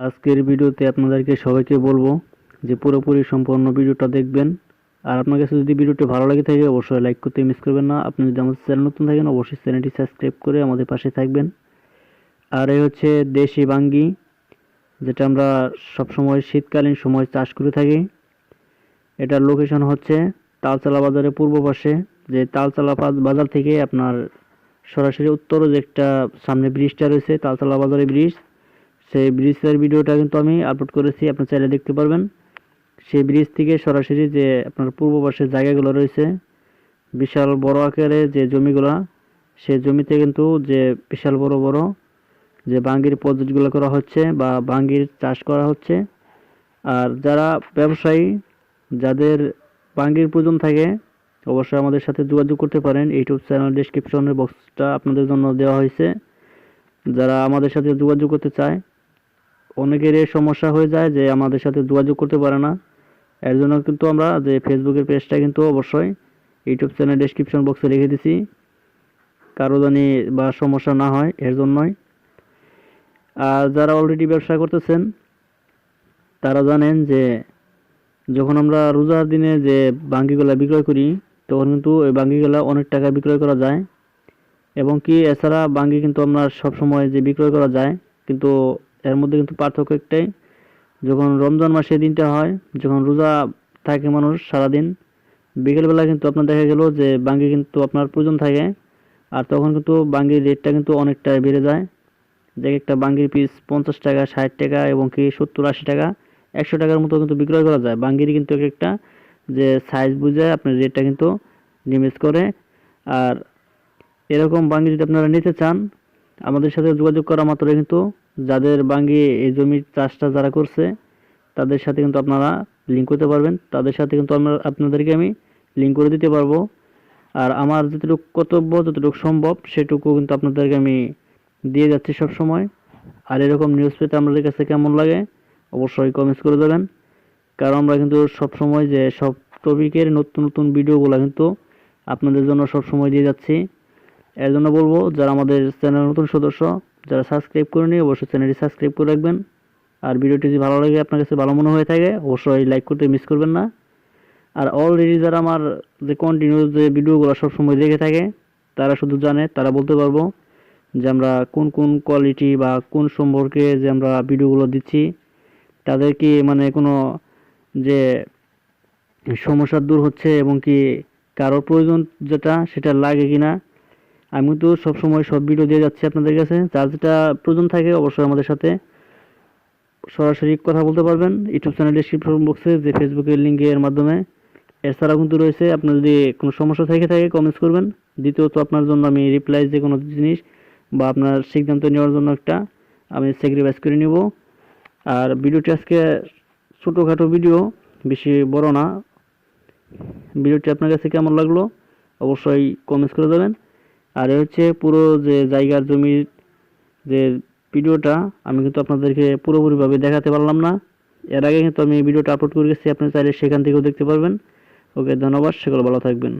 আজকের ভিডিওতে আপনাদেরকে সবাইকে বলব যে পুরোপুরি সম্পূর্ণ ভিডিওটা দেখবেন। আর আপনার কাছে যদি ভিডিওটি ভালো লাগে থাকে, অবশ্যই লাইক করতে মিস করবেন না। আপনি যদি আমাদের চ্যানেল নতুন থাকেন, অবশ্যই চ্যানেলটি সাবস্ক্রাইব করে আমাদের পাশে থাকবেন। আর এই হচ্ছে দেশি বাঙ্গি, যেটা আমরা সবসময় শীতকালীন সময় চাষ করে থাকি। এটার লোকেশন হচ্ছে তালচালা বাজারের পূর্ব পাশে। যে তালচালা বাজার থেকে আপনার সরাসরি উত্তর যে একটা সামনে ব্রিজটা রয়েছে, তালচালা বাজারের ব্রিজ সেই ব্রিজের ভিডিওটা কিন্তু আমি আপলোড করেছি আপনি চাইলে দেখতে পারবেন। সেই ব্রিজ থেকে সরাসরি যে আপনার পূর্ব পাশের জায়গাগুলো রয়েছে, বিশাল বড় আকারে যে জমিগুলো সেই জমিতে কিন্তু যে বিশাল বড় বড় যে বাঙ্গির পদ্ধতিগুলো করা হচ্ছে বা বাঙ্গির চাষ করা হচ্ছে, আর যারা ব্যবসায়ী, যাদের বাঙ্গির প্রয়োজন থাকে, অবশ্যই আমাদের সাথে যোগাযোগ করতে পারেন। ইউটিউব চ্যানেল ডিসক্রিপশনের বক্সটা আপনাদের জন্য দেওয়া হয়েছে। যারা আমাদের সাথে যোগাযোগ করতে চায় অনেকের এই সমস্যা হয়ে যায় যে আমাদের সাথে যোগাযোগ করতে পারে না। এর জন্য কিন্তু আমরা যে ফেসবুকের পেজটা কিন্তু অবশ্যই ইউটিউব চ্যানেল ডেসক্রিপশন বক্সে রেখে দিছি। কারও জানি বা সমস্যা না হয়, এর জন্যই। আর যারা অলরেডি ব্যবসা করতেছেন, তারা জানেন যে যখন আমরা রোজার দিনে যে বাঙ্গিগুলা বিক্রয় করি, তখন কিন্তু ওই বাঙ্গিগুলা অনেক টাকা বিক্রয় করা যায়। এবং কি, এছাড়া বাঙ্গি কিন্তু আমরা সব সময় যে বিক্রয় করা যায়, কিন্তু এর মধ্যে কিন্তু পার্থক্য একটাই, যখন রমজান মাসে দিনটা হয়, যখন রোজা থাকে মানুষ সারাদিন, বিকেলবেলা কিন্তু আপনার দেখা গেল যে বাঙ্গি কিন্তু আপনার প্রয়োজন থাকে, আর তখন কিন্তু বাঙ্গির রেটটা কিন্তু অনেকটাই বেড়ে যায়। যে একটা বাঙ্গির পিস পঞ্চাশ টাকা, ষাট টাকা এবং কি সত্তর, আশি টাকা, একশো টাকার মতো কিন্তু বিক্রয় করা যায়। বাঙ্গির কিন্তু এক একটা যে সাইজ বুঝে আপনার রেটটা কিন্তু নিমেজ করে। আর এরকম বাঙ্গি যদি আপনারা নিতে চান আমাদের সাথে যোগাযোগ করা মাত্রই কিন্তু যাদের বাঙ্গি এই জমির চাষটা যারা করছে, তাদের সাথে কিন্তু আপনারা লিঙ্ক করতে পারবেন। তাদের সাথে কিন্তু আমরা, আপনাদেরকে আমি লিঙ্ক করে দিতে পারব। আর আমার যতটুকু কর্তব্য, যতটুকু সম্ভব, সেটুকু কিন্তু আপনাদেরকে আমি দিয়ে যাচ্ছি সব সময় আর এরকম নিউজ পেতে আমাদের কাছে কেমন লাগে, অবশ্যই কমেন্টস করে দেবেন। কারণ আমরা কিন্তু সব সময় যে সব টপিকের নতুন নতুন ভিডিওগুলো কিন্তু আপনাদের জন্য সব সময় দিয়ে যাচ্ছি। এর জন্য বলব, যারা আমাদের চ্যানেল নতুন সদস্য, যারা সাবস্ক্রাইব করে করেনি, অবশ্যই চ্যানেলটি সাবস্ক্রাইব করে রাখবেন। আর ভিডিওটি যদি ভালো লাগে, আপনার কাছে ভালো মনে হয়ে থাকে, অবশ্যই লাইক করতে মিস করবেন না। আর অলরেডি যারা আমার যে কন্টিনিউ যে ভিডিওগুলো সবসময় দেখে থাকে, তারা শুধু জানে, তারা বলতে পারব যে আমরা কোন কোন কোয়ালিটি বা কোন সম্পর্কে যে আমরা ভিডিওগুলো দিচ্ছি, তাদের কি মানে কোনো যে সমস্যা দূর হচ্ছে এবং কি কারোর প্রয়োজন যেটা, সেটা লাগে কিনা আমি তো সবসময় সব ভিডিও দিয়ে যাচ্ছি আপনাদের কাছে। যার যেটা প্রয়োজন থাকে অবশ্যই আমাদের সাথে সরাসরি কথা বলতে পারবেন। ইউটিউব চ্যানেল ডিসক্রিপশন বক্সে যে ফেসবুকের লিঙ্কের মাধ্যমে। এছাড়াও কিন্তু রয়েছে, আপনার যদি কোনো সমস্যা থেকে থাকে কমেন্টস করবেন। দ্বিতীয়ত আপনার জন্য আমি রিপ্লাই যে কোনো জিনিস বা আপনার সিদ্ধান্ত নেওয়ার জন্য একটা আমি স্যাক্রিফাইস করে নিব। আর ভিডিওটি আজকে ছোটোখাটো ভিডিও বেশি বড় না। ভিডিওটি আপনার কাছে কেমন লাগল অবশ্যই কমেন্টস করে দেবেন। আর হচ্ছে পুরো যে জায়গার জমির যে ভিডিওটা, আমি কিন্তু আপনাদেরকে পুরোপুরিভাবে দেখাতে পারলাম না। এর আগে কিন্তু আমি ভিডিওটা আপলোড করে গেছি, আপনি চাইলে সেখান থেকেও দেখতে পারবেন। ওকে, ধন্যবাদ সেগুলো ভালো থাকবেন।